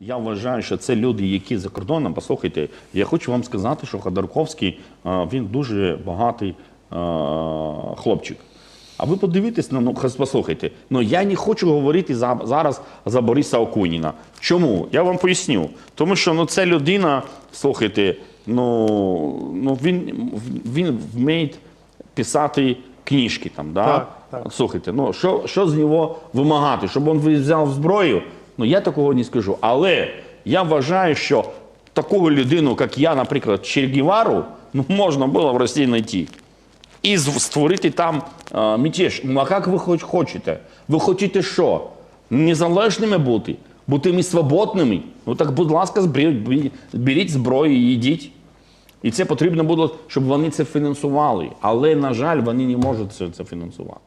Я вважаю, що це люди, які за кордоном. Послухайте, я хочу вам сказати, що Ходорковський е, він дуже багатий е, хлопчик. А ви подивитесь на ну хас- послухайте. Ну я не хочу говорити за, зараз за Бориса Окуніна. Чому? Я вам поясню. Тому що ну це людина, слухайте, ну, ну він, він вміє писати книжки там. Да? Так, так. Слухайте, ну що, що з нього вимагати? Щоб він взяв зброю? Ну я такого не скажу. Але я вважаю, що такого людину, як я, наприклад, Че Гевару, ну можна було в Росії знайти. І створити там е, мятеж. Ну а як ви хоч хочете? Ви хочете що? Незалежними бути? Бути свободними? Ну так, будь ласка, беріть зброю і йдіть. І це потрібно було, щоб вони це фінансували. Але, на жаль, вони не можуть це фінансувати.